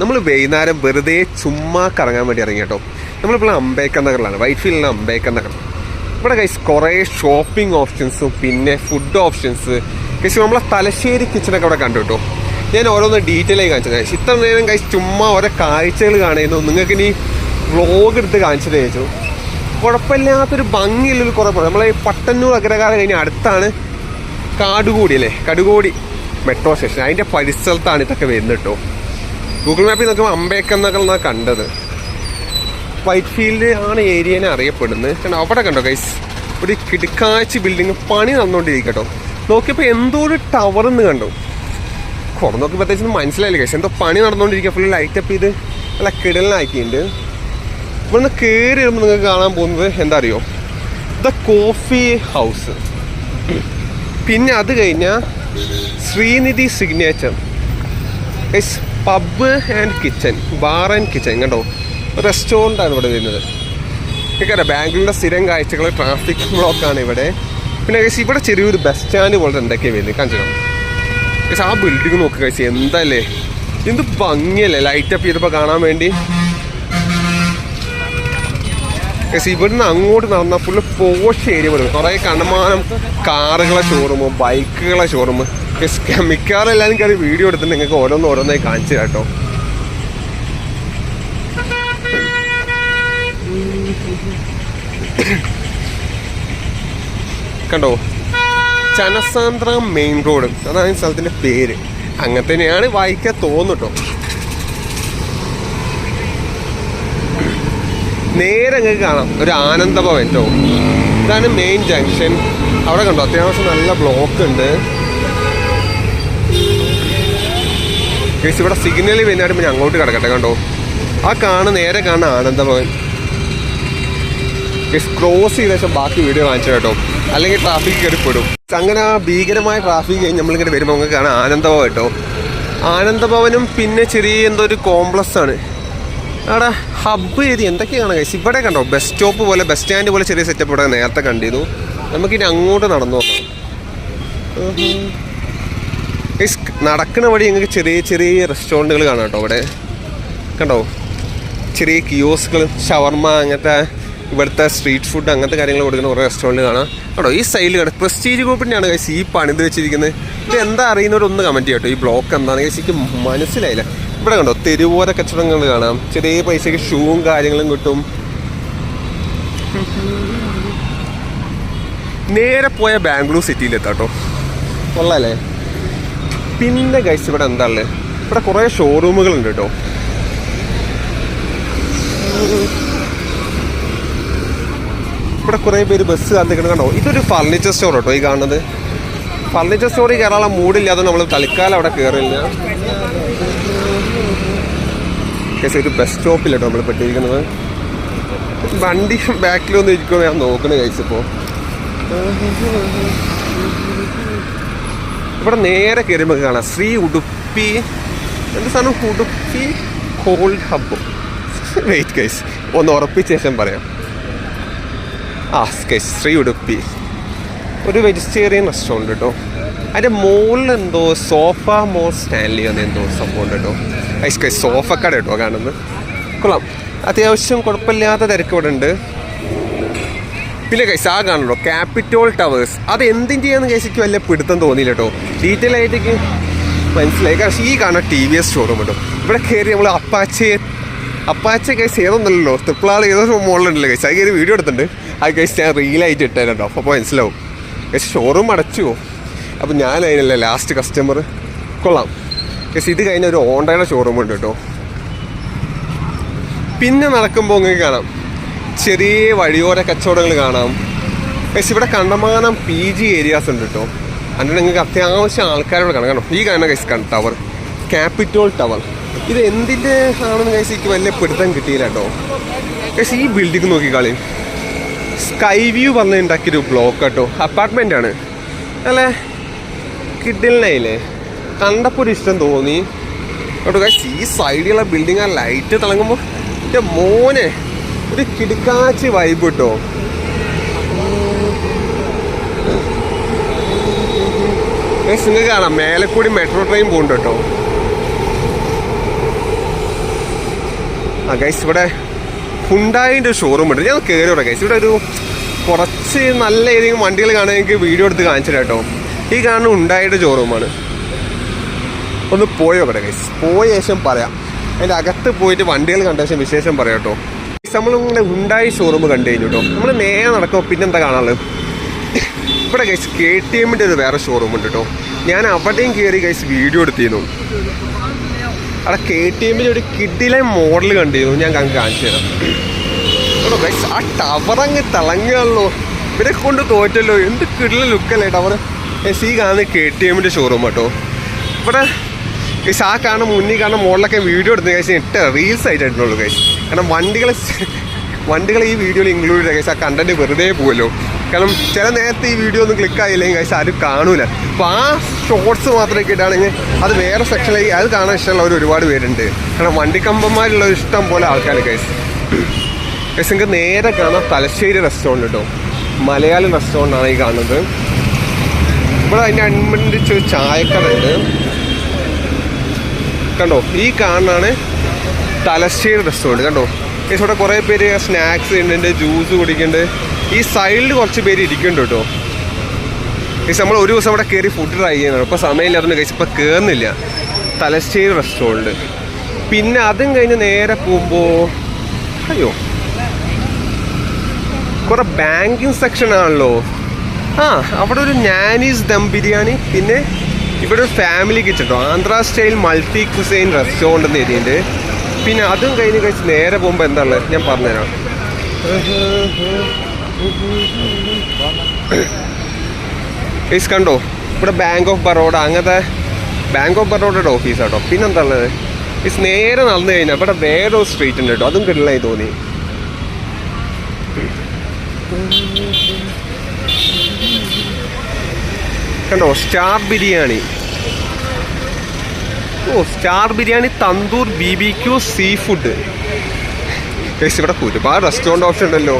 നമ്മൾ വൈകുന്നേരം വെറുതെ ചുമ്മാ കറങ്ങാൻ വേണ്ടി ഇറങ്ങി കേട്ടോ. നമ്മളിപ്പോൾ അംബേക്കർ നഗറിലാണ് വൈറ്റ് ഫീൽഡിലെ അംബേദ്കർ നഗർ. ഇവിടെ ഗൈസ് കുറേ ഷോപ്പിംഗ് ഓപ്ഷൻസും പിന്നെ ഫുഡ് ഓപ്ഷൻസ് ഗൈസ് നമ്മളെ തലശ്ശേരി കിച്ചണൊക്കെ അവിടെ കണ്ടു കേട്ടോ. ഞാൻ ഓരോന്ന് ഡീറ്റെയിൽ ആയി കാണിച്ചത്. ഗൈസ് ഇത്ര നേരം ഗൈസ് ചുമ്മാ ഓരോ കാഴ്ചകൾ കാണുന്നു. നിങ്ങൾക്ക് ഇനി വ്ലോഗ് എടുത്ത് കാണിച്ചത് ചോദിച്ചു കുഴപ്പമില്ലാത്തൊരു ഭംഗിയുള്ളൊരു കുറേ പോലെ നമ്മളെ ഈ പട്ടന്നൂർ അഗ്രകാലം കഴിഞ്ഞ് അടുത്താണ് കാടുകൂടി അല്ലേ? കടുകൂടി മെട്രോ സ്റ്റേഷൻ അതിന്റെ പരിസരത്താണ് ഇതൊക്കെ വരുന്നത് കേട്ടോ. ഗൂഗിൾ മാപ്പിൽ നോക്കുമ്പോൾ എന്നാണ് കണ്ടത്. വൈറ്റ് ഫീൽഡ് ആണ് ഏരിയനെ അറിയപ്പെടുന്നത്. കാരണം അവിടെ കണ്ടോ ഗൈസ് ഒരു കിടക്കാഴ്ച ബിൽഡിങ് പണി നടന്നുകൊണ്ടിരിക്കട്ടോ നോക്കിയപ്പോൾ എന്തോ ഒരു ടവർ എന്ന് കണ്ടു. കുറേ നോക്കി പ്രത്യേകിച്ച് മനസ്സിലായില്ല ഗൈസ് എന്തോ പണി നടന്നുകൊണ്ടിരിക്കുക ഫുൾ ലൈറ്റപ്പ് ചെയ്ത് നല്ല കിടലിനാക്കിയിട്ടുണ്ട് ഇവിടുന്ന് കയറി വരുമ്പോൾ നിങ്ങൾക്ക് കാണാൻ പോകുന്നത് എന്താ അറിയോ ദ കോഫി ഹൗസ് പിന്നെ അത് കഴിഞ്ഞാൽ Srinidhi signature guys pub and kitchen bar and kitchen കണ്ടോ? റെസ്റ്റോറന്റ് ആണ് ഇവിടെ വരുന്നത്. നിങ്ങൾക്കറിയാം ബാംഗ്ലൂരിന്റെ സ്ഥിരം കാഴ്ചകൾ ട്രാഫിക് ബ്ലോക്കാണ് ഇവിടെ. പിന്നെ കഴിച്ച് ഇവിടെ ചെറിയൊരു ബസ് സ്റ്റാൻഡ് പോലെ എന്തൊക്കെയാണ് വരുന്നത്? കാണിച്ചു കേസ് ആ ബിൽഡിംഗ് നോക്കുക കഴിച്ച് എന്തല്ലേ? എന്ത് ഭംഗിയല്ലേ? ലൈറ്റ് അപ്പ് ചെയ്തപ്പോൾ കാണാൻ വേണ്ടി. ഗൈസ് ഇവിടുന്ന് അങ്ങോട്ട് നടന്നാൽ ഫുള്ള് പോഷ് ഏരിയ പോലെ. കുറേ കണമാനം കാറുകളെ ഷോറൂമ് ബൈക്കുകളെ ഷോറൂം മിക്കവാറും എല്ലാവരും കയറി വീഡിയോ എടുത്തിട്ട് നിങ്ങൾക്ക് ഓരോന്ന് ഓരോന്നായി കാണിച്ചു കേട്ടോ. കണ്ടോ? Channasandra main road. അതാണ് ഈ സ്ഥലത്തിന്റെ പേര്. അങ്ങനെ തന്നെയാണ് വായിക്കാൻ തോന്നുട്ടോ നേരെ അങ്ങ് കാണാം. ഒരു ആനന്ദഭവൻ കേട്ടോ. ഇതാണ് മെയിൻ ജംഗ്ഷൻ അവിടെ കണ്ടോ? അത്യാവശ്യം നല്ല ബ്ലോക്ക് ഉണ്ട്. ഗൈസ് ഇവിടെ സിഗ്നൽ പിന്നെ അങ്ങോട്ട് കിടക്കട്ടെ കണ്ടോ? ആ കാണ നേരെ കാണുന്ന ആനന്ദഭവൻ. ക്രോസ് ചെയ്ത ശേഷം ബാക്കി വീഡിയോ കാണിച്ചു കേട്ടോ. അല്ലെങ്കിൽ ട്രാഫിക് കയറിപ്പെടും പെടും. അങ്ങനെ ആ ഭീകരമായ ട്രാഫിക് കഴിഞ്ഞ് നമ്മളിങ്ങനെ വരുമ്പോൾ നമുക്ക് കാണാം ആനന്ദഭവൻ കേട്ടോ. ആനന്ദഭവനും പിന്നെ ചെറിയ എന്തോ ഒരു കോംപ്ലക്സ് ആണ്. അവിടെ ഹബ്ബ് ചെയ്ത് എന്തൊക്കെയാണ് ഗൈസ് ഇവിടെ കണ്ടോ ബസ് സ്റ്റോപ്പ് പോലെ ബസ് സ്റ്റാൻഡ് പോലെ ചെറിയ സെറ്റപ്പ് ഇവിടെ നേരത്തെ കണ്ടിരുന്നു. നമുക്കിനി അങ്ങോട്ട് നടന്നു നോക്കാം. ഗൈസ് നടക്കുന്ന വഴി ഞങ്ങൾക്ക് ചെറിയ ചെറിയ റെസ്റ്റോറന്റുകൾ കാണാം കേട്ടോ അവിടെ. കണ്ടോ? ചെറിയ കിയോസ്കൾ ഷവർമ അങ്ങനത്തെ ഇവിടുത്തെ സ്ട്രീറ്റ് ഫുഡ് അങ്ങനത്തെ കാര്യങ്ങൾ കൊടുക്കുന്ന കുറേ റെസ്റ്റോറന്റ് കാണാം. കേട്ടോ ഈ സൈഡിൽ കേട്ടോ പ്രസ്റ്റീജ് ഗ്രൂപ്പിന്റെയാണ് ഗൈസ് ഈ പണിത് വെച്ചിരിക്കുന്നത്. ഇത് എന്താ അറിയുന്നവരൊന്ന് കമന്റ് ചെയ്യട്ടോ ഈ ബ്ലോക്ക് ഗൈസ് എനിക്ക് മനസ്സിലായില്ല. ഇവിടെ കണ്ടോ? തെരുവോര കച്ചവടങ്ങൾ കാണാം. ചെറിയ പൈസയ്ക്ക് ഷൂവും കാര്യങ്ങളും കിട്ടും. നേരെ പോയ ബാംഗ്ലൂർ സിറ്റിയിലെത്താം കേട്ടോ. കൊള്ളാല്ലേ? പിന്നെ ഗൈസ് ഇവിടെ എന്താ ഉള്ളത് ഇവിടെ കുറേ ഷോറൂമുകൾ ഉണ്ട് കേട്ടോ ഇവിടെ കുറേ പേര് ബസ് കാത്തിക്കണം കണ്ടോ? ഇതൊരു ഫർണിച്ചർ സ്റ്റോർ കേട്ടോ ഈ കാണുന്നത്. ഫർണിച്ചർ സ്റ്റോറിൽ കയറാനുള്ള മൂടില്ലാതെ നമ്മൾ തൽക്കാലം അവിടെ കയറില്ല ഒരു ബസ് സ്റ്റോപ്പിൽ കേട്ടോ നമ്മൾ പെട്ടിരിക്കുന്നത്. വണ്ടി ബാക്കിലൊന്നും ഇരിക്കുമെന്ന് ഞാൻ നോക്കണേ കഴിച്ചപ്പോ ഇവിടെ നേരെ കയറുമ്പോൾ കാണാം. ശ്രീ ഉടുപ്പി. എന്ത് സാധനം? Udupi cold hub wait guys ഒന്ന് ഉറപ്പിച്ച ശേഷം പറയാം. ആ കൈസ് ശ്രീ ഉടുപ്പി. ഒരു വെജിറ്റേറിയൻ റെസ്റ്റോറന്റ് കേട്ടോ അതിന്റെ മുകളിൽ എന്തോ സോഫ മോർ സ്റ്റാൻലി എന്ന് എന്തോ സംഭവം കേട്ടോ ഐസ് ഗൈസ് സോഫ കട കേട്ടോ കാണുന്നത്. കൊള്ളാം. അത്യാവശ്യം കുഴപ്പമില്ലാത്ത തിരക്ക് ഇവിടെ ഉണ്ട്. പിന്നെ കൈസ് ആ കാണണോ ക്യാപിറ്റോൾ ടവേഴ്സ് അത് എന്തിന്റെയാന്ന് കൈസിക്ക് വല്ല പിടുത്തം തോന്നിയില്ല കേട്ടോ ഡീറ്റെയിൽ ആയിട്ടേക്ക് മനസ്സിലായി. കാരണം ഈ കാണുന്ന ടി വി എസ് ഷോറൂം കേട്ടോ ഇവിടെ കയറി നമ്മൾ അപ്പാച്ചെ അപ്പാച്ച കൈസ് ഏതൊന്നല്ലോ തൃപ്പിളാൾ ഏതോ മോളിലുണ്ടല്ലോ കൈസ് അത് കയറി വീഡിയോ എടുത്തിട്ടുണ്ട്. അത് കൈസ് ഞാൻ റീലായിട്ട് ഇട്ടായിരുന്നു കേട്ടോ അപ്പോൾ മനസ്സിലാവും. കൈസ് ഷോറൂം അടച്ചു അപ്പോൾ ഞാൻ അതിനല്ലേ ലാസ്റ്റ് കസ്റ്റമർ കൊള്ളാം. കൈസ് ഇത് കഴിഞ്ഞ ഒരു ഓണ്ടയുടെ ഷോറൂം ഉണ്ട് കേട്ടോ പിന്നെ നടക്കുമ്പോൾ നിങ്ങൾക്ക് കാണാം. ചെറിയ വഴിയോര കച്ചവടങ്ങൾ കാണാം. പക്ഷെ ഇവിടെ കണ്ടമാനം പി ജി ഏരിയാസ് ഉണ്ട് കേട്ടോ അതിന് നിങ്ങൾക്ക് അത്യാവശ്യം ആൾക്കാരോട് കാണാം. കാരണം ഈ കാണുന്ന കൈസ് കണ്ട? ടവർ ക്യാപിറ്റോൾ ടവർ ഇത് എന്തിന്റെ ആണെന്ന് കൈസ് എനിക്ക് വലിയ പിടുത്തം കിട്ടിയില്ല കേട്ടോ പക്ഷേ ഈ ബിൽഡിംഗ് നോക്കിക്കാളി. സ്കൈ വ്യൂ പറഞ്ഞ് ഉണ്ടാക്കിയൊരു ബ്ലോക്ക് കേട്ടോ അപ്പാർട്ട്മെന്റ് ആണ്. അല്ലേ കിഡിലിനായില്ലേ കണ്ടപ്പോൾ ഒരു ഇഷ്ടം തോന്നി. കേട്ടോ കൈസ് ഈ സൈഡിലുള്ള ബിൽഡിംഗ് ആ ലൈറ്റ് തിളങ്ങുമ്പോൾ എന്റെ മോനെ. ഒരു കിടുക്കാച്ചി വൈബ് കിട്ടോ നിങ്ങൾക്ക് കാണാം. മേലെ കൂടി മെട്രോ ട്രെയിൻ പോകുന്നുണ്ട് കേട്ടോ. ആ ഗൈസ് ഇവിടെ ഹുണ്ടായിന്റെ ഷോറൂം ഉണ്ട്. ഞാൻ കയറി ഇവിടെ ഗൈസ് ഇവിടെ ഒരു കുറച്ച് നല്ല ഏതെങ്കിലും വണ്ടികൾ കാണാൻ എനിക്ക് വീഡിയോ എടുത്ത് കാണിച്ചില്ല കേട്ടോ. ഈ കാണുന്ന ഉണ്ടായിട്ട് ഷോറൂമാണ് ഒന്ന് പോയോ ഇവിടെ ഗൈസ് പോയ ശേഷം പറയാം. അതിന്റെ അകത്ത് പോയിട്ട് വണ്ടികൾ കണ്ട ശേഷം വിശേഷം പറയാം കേട്ടോ. നമ്മളിങ്ങനെ ഉണ്ടായി ഷോറൂം കണ്ടു കഴിഞ്ഞു കേട്ടോ നമ്മൾ നേരെ നടക്കുമ്പോൾ പിന്നെന്താ കാണാനുള്ളത്? ഇവിടെ ഗൈസ് കെ ടി എമ്മിന്റെ ഒരു വേറെ ഷോറൂം ഉണ്ട് കേട്ടോ ഞാൻ അവിടെയും കയറി ഗൈസ് വീഡിയോ എടുത്തിരുന്നു. അവിടെ കെ ടി എമ്മിന്റെ ഒരു കിഡിലെ മോഡൽ കണ്ടിരുന്നു. ഞാൻ അങ്ങ് കാണിച്ചു തരാം. കേട്ടോ ഗൈസ് ആ ടവർ അങ്ങ് തിളങ്ങുകയുള്ളൂ ഇവരെ കൊണ്ട് തോറ്റല്ലോ. എന്ത് കിഡിലെ ലുക്കല്ലേ ടവർ ഗൈസ് ഈ കാണുന്നത് കെ ടി എമ്മിന്റെ ഷോറൂം കേട്ടോ ഇവിടെ ഗൈസ് ആ കാണുന്ന മുന്നിൽ കാണുന്ന മോഡലൊക്കെ വീഡിയോ എടുത്തു കഴിച്ചാൽ ഇട്ട് റീൽസ് ആയിട്ടുള്ളൂ ഗൈസ് കാരണം വണ്ടികൾ വണ്ടികൾ ഈ വീഡിയോയിൽ ഇൻക്ലൂഡ് ചെയ്ത കഴിച്ചാൽ ആ കണ്ടന്റ് വെറുതെ പോകുമല്ലോ കാരണം ചില നേരത്തെ ഈ വീഡിയോ ഒന്നും ക്ലിക്ക് ആയില്ലെങ്കിൽ കഴിച്ചാൽ ആരും കാണൂല. അപ്പോൾ ആ ഷോർട്സ് മാത്രമേ ഇടുകയാണെങ്കിൽ അത് വേറെ സെക്ഷനിലേക്ക് അത് കാണാൻ ഇഷ്ടമുള്ളവർ ഒരുപാട് പേരുണ്ട്. കാരണം വണ്ടിക്കമ്പന്മാരുള്ള ഇഷ്ടം പോലെ ആൾക്കാർ കഴിച്ചു ഗൈസ് നിങ്ങൾക്ക് നേരെ കാണാം തലശ്ശേരി റെസ്റ്റോറന്റ് കേട്ടോ മലയാളി റെസ്റ്റോറന്റ് ആണ് ഈ കാണുന്നത്. ഇവിടെ അതിന്റെ അനുബന്ധിച്ച് ചായക്കട ഉണ്ട്. കണ്ടോ ഈ കാണാണ് തലശ്ശേരി റെസ്റ്റോറന്റ് കണ്ടോ? ഗൈസ് ഇവിടെ കുറേ പേര് സ്നാക്സ് ഉണ്ട് ജ്യൂസ് കുടിക്കുന്നുണ്ട്. ഈ സൈഡിൽ കുറച്ച് പേര് ഇരിക്കുന്നുണ്ട് കേട്ടോ. ഈ നമ്മൾ ഒരു ദിവസം അവിടെ കയറി ഫുഡ് ട്രൈ ചെയ്യുന്നുണ്ട്. ഇപ്പോൾ സമയമില്ലാത്തതുകൊണ്ട് കഴിച്ച് ഇപ്പോൾ കയറുന്നില്ല തലശ്ശേരി റെസ്റ്റോറന്റ് പിന്നെ അതും കഴിഞ്ഞ് നേരെ പോകുമ്പോൾ അയ്യോ. കുറെ ബാങ്കിങ് സെക്ഷൻ ആണല്ലോ. ആ അവിടെ ഒരു നാനീസ് ദം ബിരിയാണി പിന്നെ ഇവിടെ ഒരു ഫാമിലി കിച്ചൺ കേട്ടോ Andhra style multi cuisine restaurant എന്ന് പിന്നെ അതും കഴിഞ്ഞ് കഴിച്ച് നേരെ പോകുമ്പോൾ എന്താണ് ഞാൻ പറഞ്ഞുതരാം. ഗൈസ് കണ്ടോ? ഇവിടെ ബാങ്ക് ഓഫ് ബറോഡ അങ്ങനത്തെ ബാങ്ക് ഓഫ് ബറോഡയുടെ ഓഫീസ് കേട്ടോ പിന്നെന്താ ഉള്ളത് ഗൈസ് നേരെ നടന്നു കഴിഞ്ഞാൽ ഇവിടെ വേറെ ഒരു സ്ട്രീറ്റ് ഉണ്ട് കേട്ടോ. അതും കിടലായി തോന്നി. കണ്ടോ സ്റ്റാർ ബിരിയാണി. ഓ star biryani tandoor B B Q seafood guys ഇവിടെ ഒരുപാട് റെസ്റ്റോറന്റ് ഓപ്ഷൻ ഉണ്ടല്ലോ.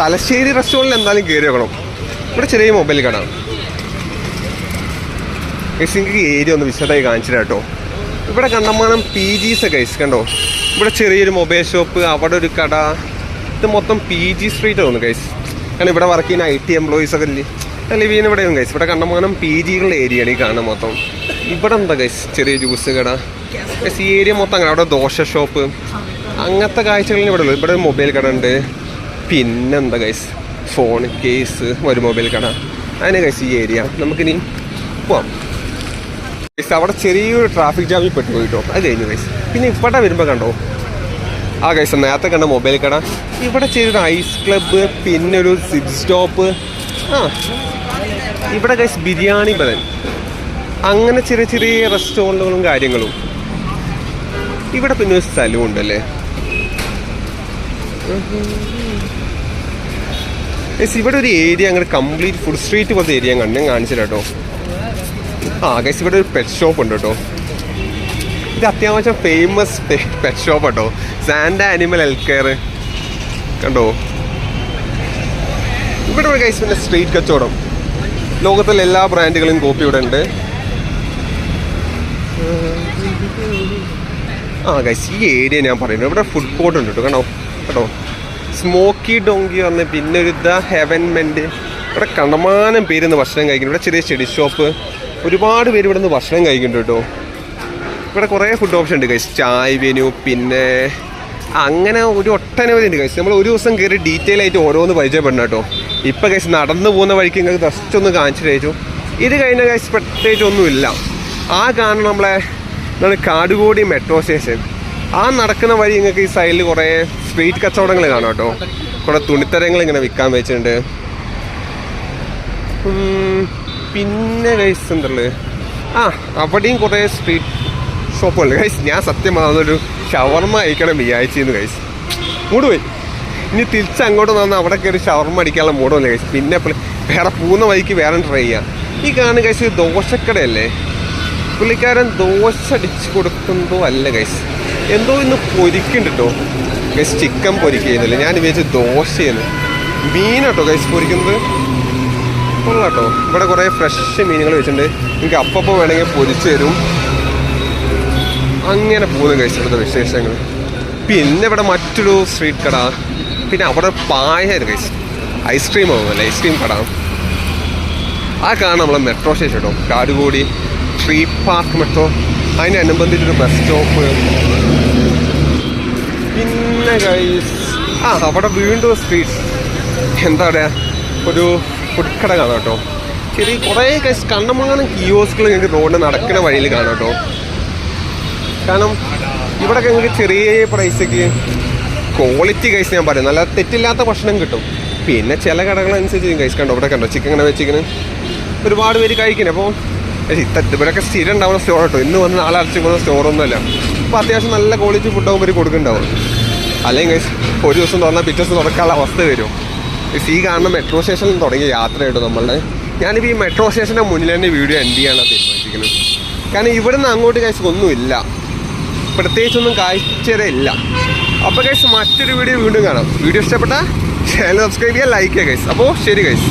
തലശ്ശേരി റെസ്റ്റോറന്റിൽ എന്തായാലും കയറി വെക്കണം ഇവിടെ ചെറിയ മൊബൈൽ കട ഗൈസ് എനിക്ക് ഏരിയ ഒന്ന് വിശദമായി കാണിച്ചു കേട്ടോ ഇവിടെ കണ്ടമാനം പി ജീസ് ഗൈസ് കണ്ടോ? ഇവിടെ ചെറിയൊരു മൊബൈൽ ഷോപ്പ് അവിടെ ഒരു കട. ഇത് മൊത്തം പി ജി സ്ട്രീറ്റ് തോന്നുന്നു കൈസ് കാരണം ഇവിടെ വർക്ക് ചെയ്യുന്ന ഐ ടി എംപ്ലോയീസ് ഒക്കെ ഇല്ലേ? ലിവ് ചെയ്യുന്ന ഉണ്ട് ഗൈസ് ഇവിടെ കണ്ടമാനം പി ജികളുടെ ഏരിയയാണ് ഈ കാണുന്നത് മൊത്തം. ഇവിടെ എന്താ ഗൈസ് ചെറിയ ജ്യൂസ് കട. ഗൈസ് ഈ ഏരിയ മൊത്തം അങ്ങനെ. അവിടെ ദോശ ഷോപ്പ് അങ്ങനത്തെ കാഴ്ചകളിൽ ഇവിടെ ഉള്ളൂ ഇവിടെ ഒരു മൊബൈൽ കട ഉണ്ട്. പിന്നെന്താ ഗൈസ് ഫോൺ കേസ് ഒരു മൊബൈൽ കട. അതിന് ഗൈസ് ഈ ഏരിയ നമുക്കിനി പോവാം. ഗൈസ് അവിടെ ചെറിയൊരു ട്രാഫിക് ജാമിൽ പെട്ടു പോയിട്ടോ അത് കഴിഞ്ഞു ഗൈസ് പിന്നെ ഇവിടെ വരുമ്പോൾ കണ്ടോ? ആ ഗൈസ് നേരത്തെ കണ്ട മൊബൈൽ കട. ഇവിടെ ചെറിയൊരു ഐസ് ക്ലബ്ബ് പിന്നെ ഒരു സിപ്പ് സ്റ്റോപ്പ് ആ ഇവിടെ ഗൈസ് ബിരിയാണി ബദൽ. അങ്ങനെ ചെറിയ ചെറിയ റെസ്റ്റോറന്റുകളും കാര്യങ്ങളും. ഇവിടെ പിന്നെ ഒരു സ്ഥലവും ഉണ്ടല്ലേ ഗൈസ് ഇവിടെ ഒരു ഏരിയ അങ്ങനെ കംപ്ലീറ്റ് ഫുഡ് സ്ട്രീറ്റ് പോലത്തെ ഏരിയ കണ്ടു കാണിച്ചില്ല കാണിച്ചു കേട്ടോ. ആ ഗൈസ് ഇവിടെ ഒരു പെറ്റ് ഷോപ്പ് ഉണ്ട് കേട്ടോ. ഇത് അത്യാവശ്യം ഫേമസ് പെറ്റ് ഷോപ്പ് കേട്ടോ സാൻഡ് ആനിമൽ ഹെൽത്ത് കെയർ കണ്ടോ? ഇവിടെ ഗൈസ് പിന്നെ സ്ട്രീറ്റ് കച്ചവടം. ലോകത്തിലെ എല്ലാ ബ്രാൻഡുകളും കോപ്പി ഇവിടെ ഉണ്ട്. ആ ഗൈസ് ഈ ഏരിയ ഞാൻ പറയുന്നു. ഇവിടെ ഫുഡ് കോർട്ട് ഉണ്ട് കേട്ടോ. കണ്ടോ? കേട്ടോ സ്മോക്കി ഡോങ്കി പറഞ്ഞ് പിന്നെ ഒരു ദ ഹെവൻമെന്റ് ഇവിടെ കണ്ടമാനം പേര് ഇന്ന് ഭക്ഷണം കഴിക്കുന്നു. ഇവിടെ ചെറിയ ചെടി ഷോപ്പ് ഒരുപാട് പേര് ഇവിടെ നിന്ന് ഭക്ഷണം കഴിക്കുന്നുണ്ട് കേട്ടോ. ഇവിടെ കുറേ ഫുഡ് ഓപ്ഷൻ ഉണ്ട് ഗൈസ് ചായ് വെനു പിന്നെ അങ്ങനെ ഒരു ഒട്ടനവധി ഉണ്ട് കഴിച്ച് നമ്മൾ ഒരു ദിവസം കയറി ഡീറ്റെയിൽ ആയിട്ട് ഓരോന്ന് പരിചയപ്പെടണം കേട്ടോ. ഇപ്പം കഴിച്ച് നടന്നു പോകുന്ന വഴിക്ക് നിങ്ങൾക്ക് ജസ്റ്റ് ഒന്ന് കാണിച്ചു കഴിച്ചു ഇത് കഴിഞ്ഞ കഴിച്ച് പ്രത്യേകിച്ച് ഒന്നുമില്ല. ആ കാണുന്ന നമ്മളെ നമ്മുടെ കാടുകോടി മെട്രോ സ്റ്റേഷൻ ആ നടക്കുന്ന വഴി നിങ്ങൾക്ക് ഈ സൈഡിൽ കുറേ സ്ട്രീറ്റ് കച്ചവടങ്ങൾ കാണാം കേട്ടോ. കുറേ തുണിത്തരങ്ങൾ ഇങ്ങനെ വിൽക്കാൻ വെച്ചിട്ടുണ്ട്. പിന്നെ കഴിച്ച് എന്തുള്ളത് ആ അവിടെയും കുറേ സ്ട്രീറ്റ് ഷോപ്പുകൾ ഗൈസ് ഞാൻ സത്യം പറഞ്ഞൊരു ഷവർമ്മ കഴിക്കണം വിചാരിച്ചിരുന്നു ഗൈസ് മൂട് പോയി. ഇനി തിരിച്ച് അങ്ങോട്ട് വന്ന് അവിടെ കയറി ഷവർമ്മ അടിക്കാനുള്ള മൂടല്ല ഗൈസ് പിന്നെ വേറെ പൂന്ന വഴിക്ക് വേറെ ട്രൈ ചെയ്യാം. ഈ കാണുന്ന ഇത് ദോശക്കടയല്ലേ? പുള്ളിക്കാരൻ ദോശ അടിച്ച് കൊടുക്കുന്നതോ അല്ല ഗൈസ് എന്തോ ഇന്ന് പൊരിക്കുന്നുണ്ട് കേട്ടോ ഗൈസ് ചിക്കൻ പൊരിക്കുന്നില്ല. ഞാൻ വിചാരിച്ചു ദോശയെന്ന് മീനാട്ടോ ഗൈസ് പൊരിക്കുന്നത്. കൊള്ളാട്ടോ ഇവിടെ കുറേ ഫ്രഷ് മീനുകൾ വെച്ചിട്ടുണ്ട്. നിങ്ങൾക്ക് അപ്പപ്പോൾ വേണമെങ്കിൽ പൊരിച്ചു തരും. അങ്ങനെ പോകുന്നു കഴിച്ചിടുന്ന വിശേഷങ്ങൾ. പിന്നെ ഇവിടെ മറ്റൊരു സ്ട്രീറ്റ് കട. പിന്നെ അവിടെ പായായിരുന്നു കഴിച്ചു ഐസ്ക്രീം ആവുമല്ലോ ഐസ്ക്രീം കട. ആ കാണാം നമ്മളെ മെട്രോ സ്റ്റേഷൻ കേട്ടോ കാടുകൂടി ട്രീ പാർക്ക് മെട്രോ അതിനനുബന്ധിച്ചൊരു ബസ് സ്റ്റോപ്പ് പിന്നെ ഗൈസ് ആ അവിടെ വീണ്ടും സ്ട്രീറ്റ് എന്താ പറയുക ഒരു ഫുഡ്കട കാണാം കേട്ടോ. ചെറിയ കുറേ ഗൈസ് കണ്ണമുള്ളാണ് കിയോസ്കുകൾ ഞങ്ങൾക്ക് റോഡിൽ നടക്കുന്ന വഴിയിൽ കാണാം കേട്ടോ. കാരണം ഇവിടെ ഞങ്ങൾക്ക് ചെറിയ പ്രൈസക്ക് ക്വാളിറ്റി കൈസ് ഞാൻ പറയും. നല്ല തെറ്റില്ലാത്ത ഭക്ഷണം കിട്ടും. പിന്നെ ചില കടകളനുസരിച്ച് കൈസ് കണ്ടോ? ഇവിടെ കണ്ടോ? ചിക്കൻ ഇങ്ങനെ വെച്ചിങ്ങനെ ഒരുപാട് പേര് കഴിക്കുന്നത് അപ്പോൾ ഇവിടെയൊക്കെ സ്ഥിരം ഉണ്ടാവുന്ന സ്റ്റോർ കേട്ടോ. ഇന്ന് വന്ന് നാളെ അടച്ചു പോകുന്ന സ്റ്റോറൊന്നുമല്ല അപ്പോൾ അത്യാവശ്യം നല്ല ക്വാളിറ്റി ഫുഡാകുമ്പോൾ ഇവർ കൊടുക്കുന്നുണ്ടാവും. അല്ലെങ്കിൽ ഒരു ദിവസം തുറന്നാൽ പിറ്റേ ദിവസം തുറക്കാനുള്ള അവസ്ഥ വരും. ഈ കാണുന്ന മെട്രോ സ്റ്റേഷനിൽ തുടങ്ങിയ യാത്രയായിട്ട് നമ്മളുടെ. ഞാനിപ്പോൾ ഈ മെട്രോ സ്റ്റേഷന്റെ മുന്നിൽ തന്നെ വീഡിയോ എൻഡ് ചെയ്യാനാണ് തീരുമാനിച്ചിരിക്കുന്നത് കാരണം ഇവിടെ നിന്ന് അങ്ങോട്ട് കഴിച്ച് ഒന്നുമില്ല. പ്രത്യേകിച്ചൊന്നും ഇല്ല അപ്പോൾ ഗൈസ് മറ്റൊരു വീഡിയോ വീണ്ടും കാണാം. വീഡിയോ ഇഷ്ടപ്പെട്ടാൽ ചാനൽ സബ്സ്ക്രൈബ് ചെയ്യുക ലൈക്ക് ചെയ്യുക ഗൈസ് അപ്പോൾ ശരി ഗൈസ്